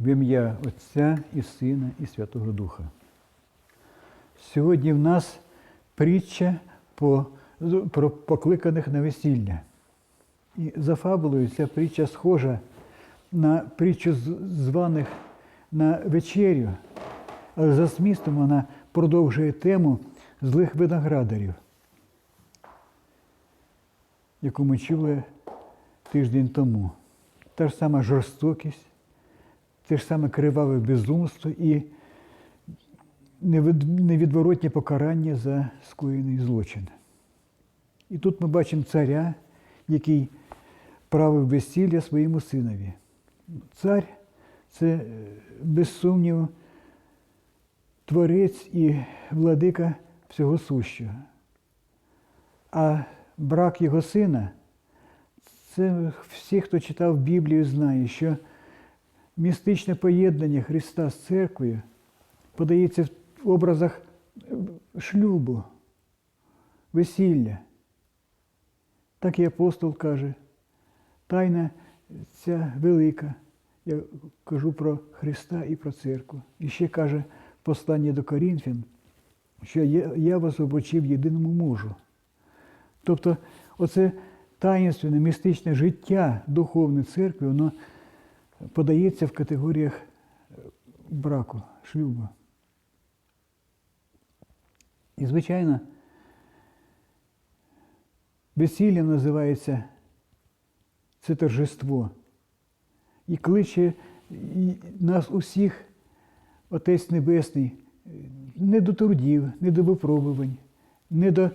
В ім'я Отця і Сина і Святого Духа. Сьогодні в нас притча по, про покликаних на весілля. І за фабулою ця притча схожа на притчу званих на вечерю, але за змістом вона продовжує тему злих виноградарів, яку ми чули тиждень тому. Та ж сама жорстокість, те ж саме криваве безумство і невідворотнє покарання за скоєний злочин. І тут ми бачимо царя, який правив весілля своєму синові. Цар це, е, без сумніву, творець і владика всього сущого. А брак його сина це всі, хто читав Біблію, знає, що містичне поєднання Христа з церквою подається в образах е, шлюбу, весілля. Так і апостол каже, тайна ця велика. Я кажу про Христа і про церкву. І ще каже послання до Корінфян, що я, вас обучив єдиному мужу. Тобто, оце таїнственне містичне життя духовної церкви, воно подається в категоріях е, браку, шлюбу. І, звичайно, весіллям називається це торжество. І кличе нас усіх, Отець Небесний, е, не до трудів, не до випробувань, не до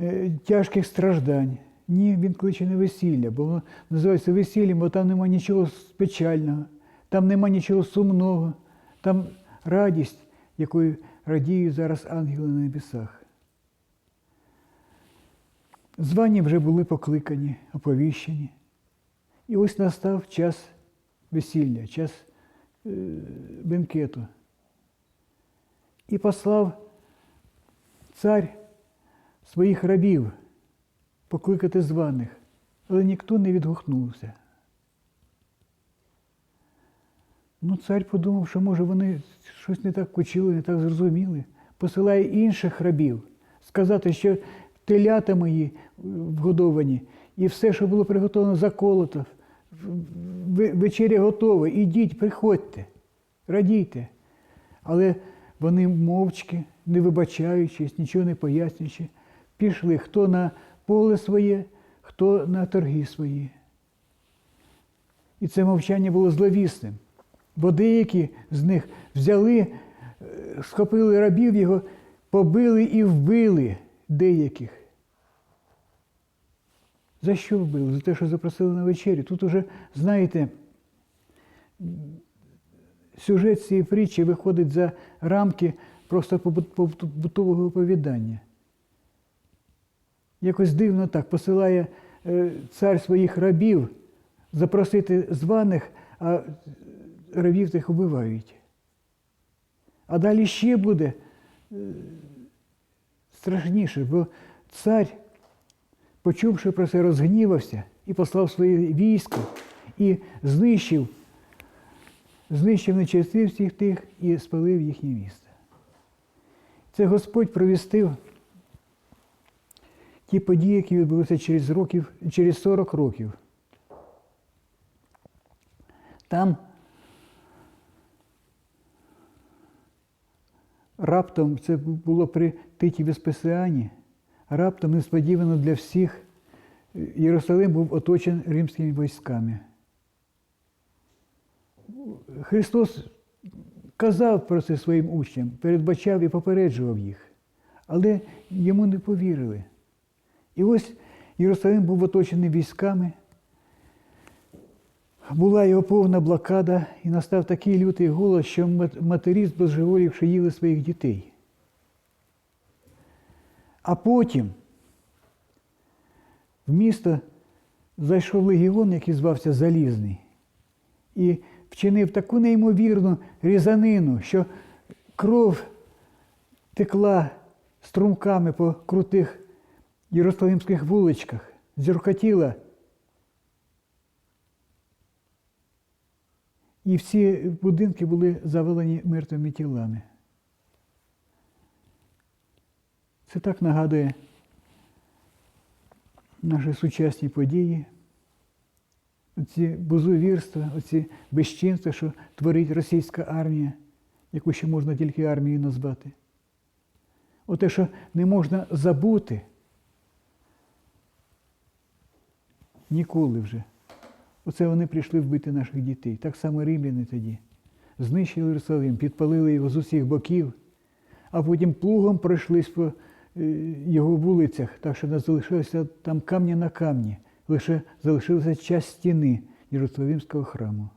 е, тяжких страждань. Ні, він кличе не весілля, бо воно називається весіллям, бо там нема нічого печального, там нема нічого сумного, там радість, якою радіють зараз ангели на небесах. Звані вже були покликані, оповіщені. І ось настав час весілля, час е, бенкету. І послав цар своїх рабів покликати званих, але ніхто не відгукнувся. Ну, цар подумав, що може вони щось не так почули, не так зрозуміли. Посилає інших рабів сказати, що телята мої вгодовані, і все, що було приготовлено, заколото. Вечеря готова, ідіть, приходьте, радійте. Але вони мовчки, не вибачаючись, нічого не пояснюючи, пішли хто на поле своє, хто на торги свої. І це мовчання було зловісним. Бо деякі з них взяли, е, схопили рабів його, побили і вбили деяких. За що вбили? За те, що запросили на вечерю. Тут уже, знаєте, сюжет цієї притчі виходить за рамки просто побут- побутового оповідання. Якось дивно так посилає е, цар своїх рабів запросити званих, а рабів тих вбивають. А далі ще буде е, страшніше, бо цар, почувши про це, розгнівався і послав своє військо і знищив, знищив нечистив всіх тих і спалив їхнє місце. Це Господь провістив ті події, які відбулися через, років, через 40 років. Там раптом, це було при Титі Веспесіані, раптом несподівано для всіх Єрусалим був оточений римськими військами. Христос казав про це своїм учням, передбачав і попереджував їх, але йому не повірили. І ось Єрусалим був оточений військами, була його повна блокада, і настав такий лютий голод, що мат- матері збожеволівши їли своїх дітей. А потім в місто зайшов легіон, який звався Залізний, і вчинив таку неймовірну різанину, що кров текла струмками по крутих єрусалимських вуличках, дзюркотіла І всі будинки були завалені мертвими тілами. Це так нагадує наші сучасні події, оці бузувірства, оці безчинства, що творить російська армія, яку ще можна тільки армією назвати. Оте, що не можна забути ніколи вже. Оце вони прийшли вбити наших дітей. Так само римляни тоді. Знищили Єрусалим, підпалили його з усіх боків, а потім плугом пройшлись по е, його вулицях, так що не залишилося там камня на камні, лише залишилася часть стіни Єрусалимського храму.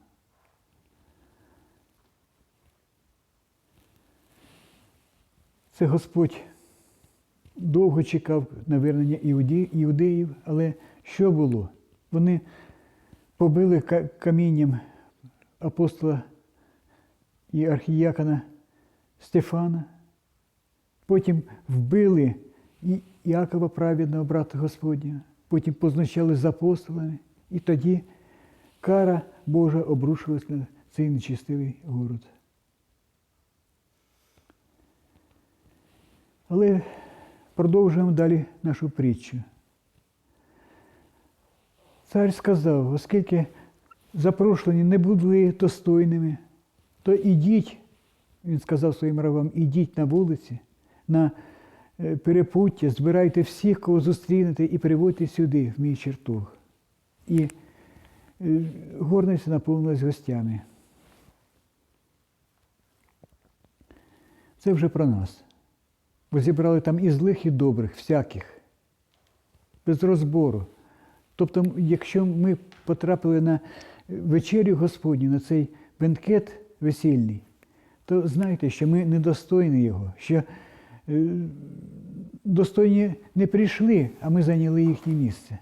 Це Господь довго чекав навернення іуді- іудеїв, але що було? Вони побили камінням апостола і архіякона Стефана, потім вбили І- Іакова праведного брата Господня, потім позначали з апостолами, і тоді кара Божа обрушилась на цей нечистивий город. Але продовжуємо далі нашу притчу. Цар сказав, оскільки запрошені не були достойними, то ідіть, він сказав своїм рабам, ідіть на вулиці, на е, перепуття, збирайте всіх, кого зустрінете, і приводьте сюди, в мій чертог. І е, горниця наповнилась гостями. Це вже про нас. Бо зібрали там і злих, і добрих, всяких, без розбору. Тобто, якщо ми потрапили на вечерю Господню, на цей бенкет весільний, то знайте, що ми недостойні його, що е, достойні не прийшли, а ми зайняли їхнє місце.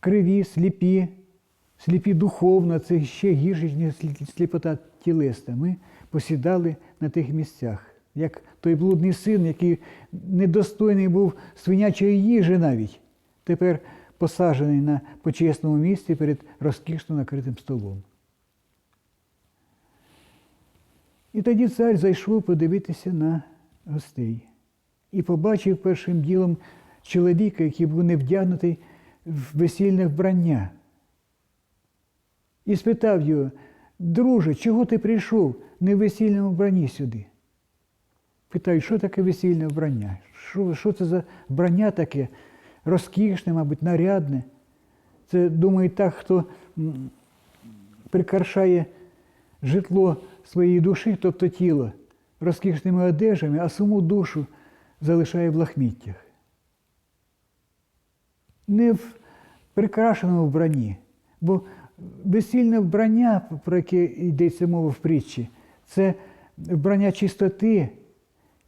Криві, сліпі, сліпі духовно, це ще гірше, ніж сліпота тілесна. Ми посідали на тих місцях, як той блудний син, який недостойний був свинячої їжі навіть, тепер посаджений на почесному місці перед розкішно накритим столом. І тоді цар зайшов подивитися на гостей і побачив першим ділом чоловіка, який був не вдягнутий в весільне вбрання. І спитав його, друже, чого ти прийшов не в весільному вбранні сюди? Питаю, що таке весільне вбрання? Що, що це за вбрання таке? Розкішне, мабуть, нарядне. Це думає так, хто прикрашає житло своєї душі, тобто тіло, розкішними одежами, а саму душу залишає в лахміттях. Не в прикрашеному вбранні, бо весільне вбрання, про яке йдеться мова в притчі, це вбрання чистоти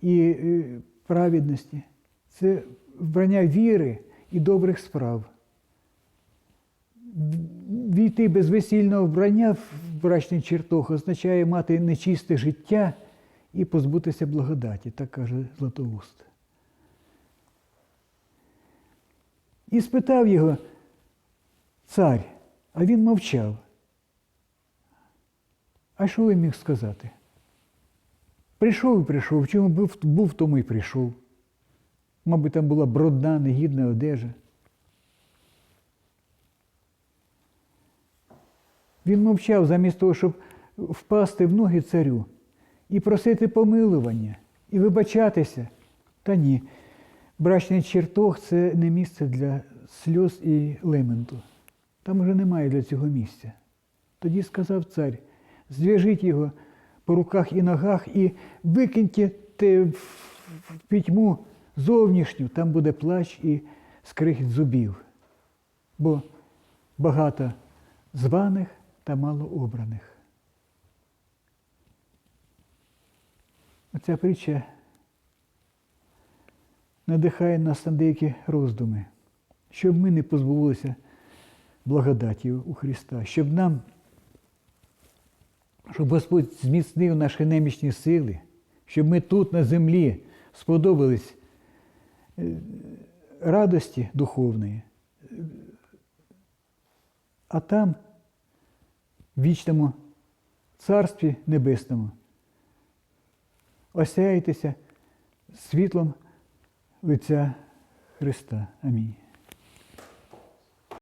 і е, праведності, це вбрання віри і добрих справ. Війти без весільного вбрання в брачний чертог означає мати нечисте життя і позбутися благодаті, так каже Златоуст. І спитав його цар, а він мовчав. А що він міг сказати? Прийшов і прийшов, чому був, був, тому і прийшов. Мабуть, там була брудна, негідна одежа. Він мовчав замість того, щоб впасти в ноги царю і просити помилування, і вибачатися. Та ні, брачний чертог це не місце для сльоз і лементу. Там уже немає для цього місця. Тоді сказав цар, зв'яжіть його по руках і ногах і викиньте в пітьму зовнішню, там буде плач і скрихіт зубів. Бо багато званих та мало обраних. Оця притча надихає нас на деякі роздуми, щоб ми не позбулися благодаті у Христа, щоб нам, щоб Господь зміцнив наші немічні сили, щоб ми тут на землі сподобались е, радості духовної, а там в вічному Царстві Небесному. Осяйтеся світлом лиця Христа. Амінь.